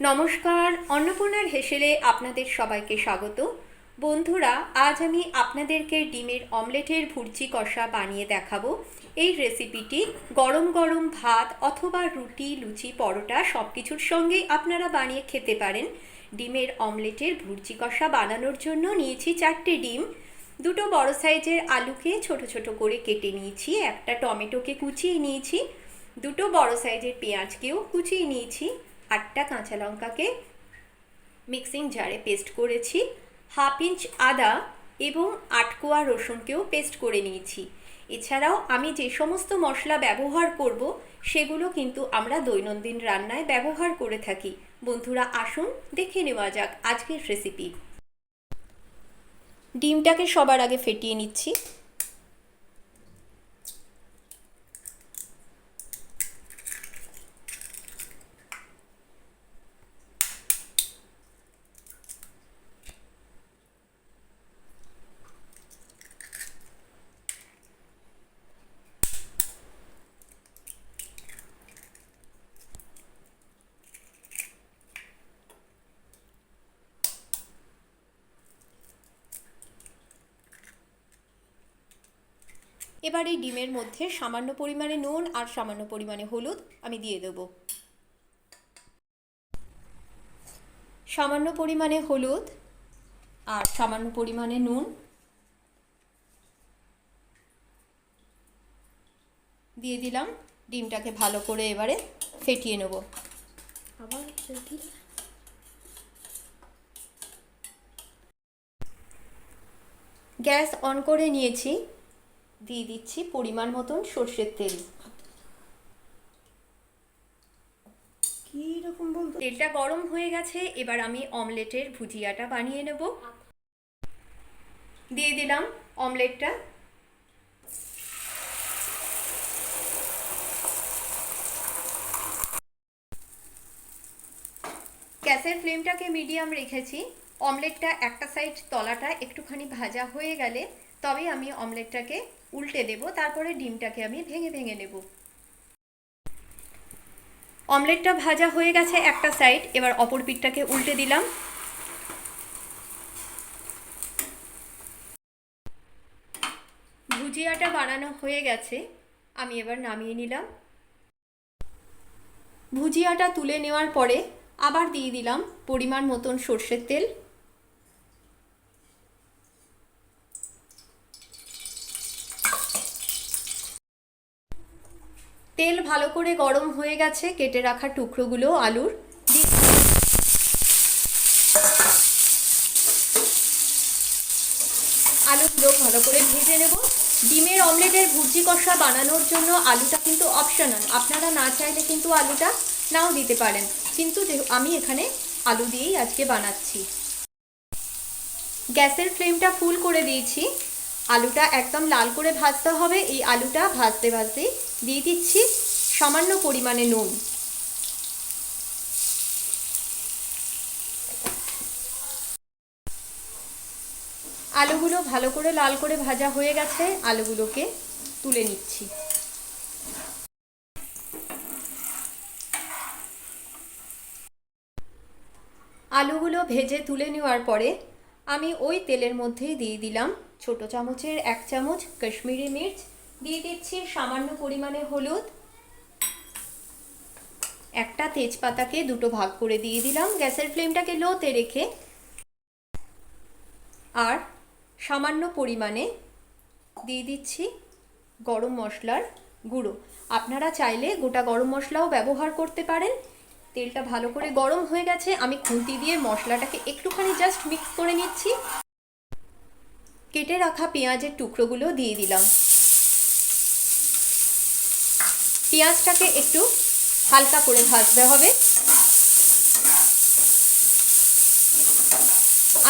নমস্কার, অন্নপূর্ণার হেসেলে আপনাদের সবাইকে স্বাগত। বন্ধুরা, আজ আমি আপনাদেরকে ডিমের অমলেটের ভুর্জি কষা বানিয়ে দেখাবো। এই রেসিপিটি গরম গরম ভাত অথবা রুটি, লুচি, পরোটা সব কিছুর সঙ্গেই আপনারা বানিয়ে খেতে পারেন। ডিমের অমলেটের ভুর্জি কষা বানানোর জন্য নিয়েছি চারটে ডিম। দুটো বড় সাইজের আলুকে ছোট ছোট করে কেটে নিয়েছি, একটা টমেটোকে কুচিয়ে নিয়েছি, দুটো বড় সাইজের পেঁয়াজকেও কুচিয়ে নিয়েছি। আটটা কাঁচা লঙ্কাকে মিক্সিং জারে পেস্ট করেছি। হাফ ইঞ্চ আদা এবং আটকোয়া রসুনকেও পেস্ট করে নিয়েছি। এছাড়াও আমি যে সমস্ত মশলা ব্যবহার করব, সেগুলো কিন্তু আমরা দৈনন্দিন রান্নায় ব্যবহার করে থাকি। বন্ধুরা, আসুন দেখে নেওয়া যাক আজকের রেসিপি ডিমটাকে সবার আগে ফেটিয়ে নিচ্ছি। এবার এই ডিমের মধ্যে সামান্য পরিমাণে নুন আর সামান্য পরিমাণে হলুদ আমি দিয়ে দেবো। সামান্য পরিমাণে হলুদ আর সামান্য পরিমাণে নুন দিয়ে দিলাম। ডিমটাকে ভালো করে এবারে ফেটিয়ে নেব। আবার গ্যাস অন করে নিয়েছি। দিয়ে দিচ্ছি পরিমাণ মতন সর্ষের তেল। রকম বলতো? তেলটা গরম হয়ে গেছে এবার আমি অমলেটের ভুজিয়াটা বানিয়ে নেব। দিয়ে দিলাম অমলেটটা। গ্যাসের ফ্লেমটাকে মিডিয়াম রেখেছি। অমলেটটা একটা সাইড তলাটা একটুখানি ভাজা হয়ে গেলে তবে আমি অমলেটটাকে উল্টে দেব, তারপরে ডিমটাকে আমি ভেঙে ভেঙে নেব। অমলেটটা ভাজা হয়ে গেছে একটা সাইড, এবার অপর পিঠটাকে উল্টে দিলাম। ভুজিয়াটা বানানো হয়ে গেছে, আমি এবার নামিয়ে নিলাম। ভুজিয়াটা তুলে নেওয়ার পরে আবার দিয়ে দিলাম পরিমাণ মতন সর্ষের তেল। তেল ভালো করে গরম হয়ে গেছে, কেটে রাখা টুকরোগুলো, আলুর। আলুগুলো ভালো করে ভেজে নেব। ডিমের অমলেটের ভুর্জি কষা বানানোর জন্য আলুটা কিন্তু অপশনাল আপনারা না চাইলে কিন্তু আলুটা নাও দিতে পারেন। কিন্তু আমি এখানে আলু দিয়েই আজকে বানাচ্ছি। গ্যাসের ফ্লেমটা ফুল করে দিয়েছি। আলুটা একদম লাল করে ভাজতে হবে। এই আলুটা ভাজতে ভাজতে দিয়ে দিচ্ছি সামান্য পরিমাণে নুন। আলুগুলো ভালো করে লাল করে ভাজা হয়ে গেছে, আলুগুলোকে তুলে নিচ্ছি। আলুগুলো ভেজে তুলে নেওয়ার পরে আমি ওই তেলের মধ্যেই দিয়ে দিলাম ছোট চামচের এক চামচ কাশ্মীরি মির্চ দিয়ে দিচ্ছি সামান্য পরিমাণে হলুদ। একটা তেজপাতাকে দুটো ভাগ করে দিয়ে দিলাম গ্যাসের ফ্লেমটাকে লোতে রেখে। আর সামান্য পরিমাণে দিয়ে দিচ্ছি গরম মশলার গুঁড়ো। আপনারা চাইলে গোটা গরম মশলাও ব্যবহার করতে পারেন। তেলটা ভালো করে গরম হয়ে গেছে, আমি খুন্তি দিয়ে মশলাটাকে একটুখানি জাস্ট মিক্স করে নিচ্ছি। কেটে রাখা পেঁয়াজের টুকরোগুলো দিয়ে দিলাম। পেঁয়াজটাকে একটু হালকা করে ভাজতে হবে।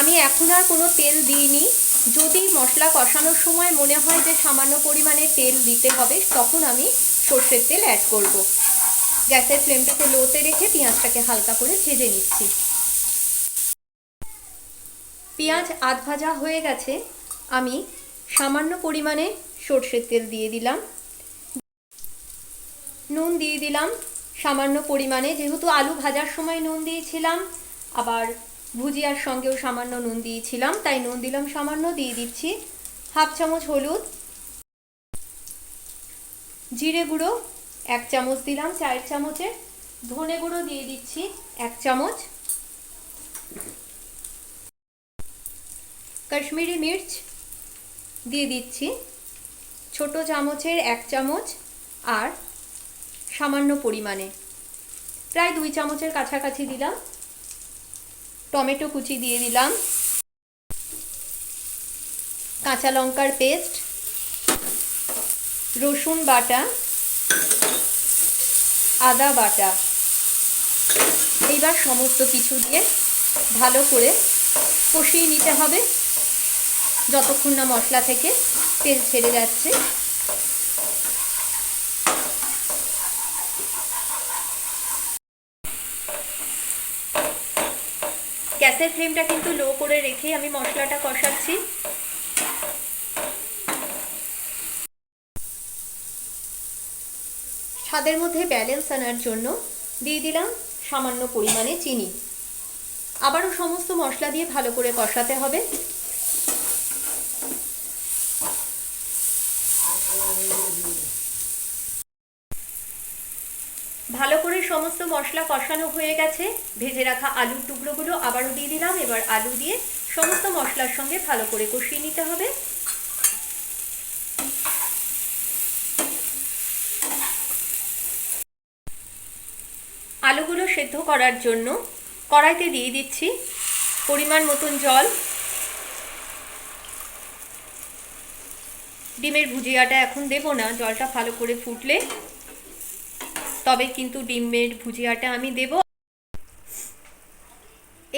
আমি এখন আর কোনো তেল দিইনি। যদি মশলা কষানোর সময় মনে হয় যে সামান্য পরিমাণে তেল দিতে হবে, তখন আমি সর্ষের তেল অ্যাড করব। গ্যাসের ফ্লেমটাকে লোতে রেখে পেঁয়াজটাকে হালকা করে ভেজে নিচ্ছি। পেঁয়াজ আধ ভাজা হয়ে গেছে। আমি সামান্য পরিমাণে সর্ষের তেল দিয়ে দিলাম। নুন দিয়ে দিলাম। সামান্য পরিমাণে, যেহেতু আলু ভাজার সময় নুন দিয়েছিলাম, আবার ভুজিয়ার সঙ্গেও সামান্য নুন দিয়েছিলাম, তাই নুন দিলাম সামান্য, দিয়ে দিচ্ছি হাফ চামচ হলুদ, জিরে গুঁড়ো, এক চামচ দিলাম চায়ের চামচে, ধনে গুঁড়ো দিয়ে দিচ্ছি এক চামচ, কাশ্মীরি মির্চ দিয়ে দিচ্ছি ছোট চামচের এক চামচ, আর সামান্য পরিমাণে। প্রায় দুই চামচের কাছাকাছি দিলাম। টমেটো কুচি দিয়ে দিলাম। কাঁচা লঙ্কার পেস্ট। রসুন বাটা। আদা বাটা। এইবার সমস্ত কিছু দিয়ে ভালো করে কষিয়ে নিতে হবে। যতক্ষণ না মশলা থেকে তেল ছেড়ে যাচ্ছে। গ্যাসের ফ্লেমটা কিন্তু লো করে রেখে আমি মশলাটা কষাচ্ছি। স্বাদের মধ্যে ব্যালেন্স আনার জন্য দিয়ে দিলাম সামান্য পরিমাণে চিনি। আবারও সমস্ত মশলা দিয়ে ভালো করে কষাতে হবে ভালো করে সমস্ত মশলা কষানো হয়ে গেছে। ভেজে রাখা আলুর টুকরোগুলো আবারও দিয়ে দিলাম। এবার আলু দিয়ে সমস্ত মশলার সঙ্গে ভালো করে কষিয়ে নিতে হবে। আলুগুলো সেদ্ধ করার জন্য কড়াইতে দিয়ে দিচ্ছি পরিমাণ মতন জল। ডিমের ভুজিয়াটা এখন দেব না, জলটা ভালো করে ফুটলে তবে কিন্তু ডিমের ভুজিয়াটা আমি দেব।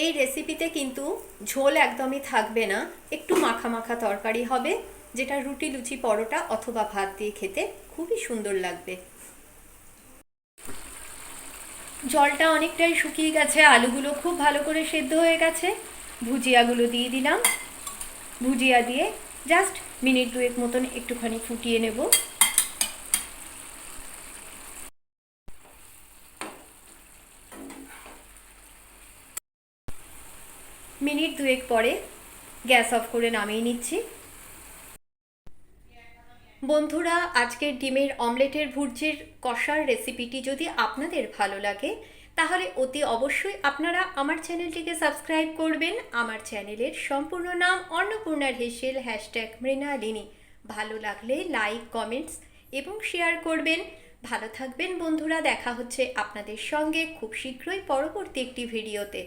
এই রেসিপিতে কিন্তু ঝোল একদমই থাকবে না। একটু মাখা মাখা তরকারি হবে, যেটা রুটি, লুচি, পরোটা অথবা ভাত দিয়ে খেতে খুবই সুন্দর লাগবে। জলটা অনেকটাই শুকিয়ে গেছে, আলুগুলো খুব ভালো করে সেদ্ধ হয়ে গেছে। ভুজিয়াগুলো দিয়ে দিলাম। ভুজিয়া দিয়ে জাস্ট মিনিট দুয়েক মতন একটুখানি ফুটিয়ে নেব। মিনিট দুয়েক পরে গ্যাস অফ করে নামিয়ে নিচ্ছি। বন্ধুরা আজকের ডিমের অমলেটের ভুর্জির কষার রেসিপিটি যদি আপনাদের ভালো লাগে, তাহলে অতি অবশ্যই আপনারা আমার চ্যানেলটিকে সাবস্ক্রাইব করবেন। আমার চ্যানেলের সম্পূর্ণ নাম অন্নপূর্ণার হেসেল, হ্যাশট্যাগ মৃণালিনী। ভালো লাগলে লাইক, কমেন্টস এবং শেয়ার করবেন। ভালো থাকবেন বন্ধুরা, দেখা হচ্ছে আপনাদের সঙ্গে খুব শীঘ্রই পরবর্তী একটি ভিডিওতে।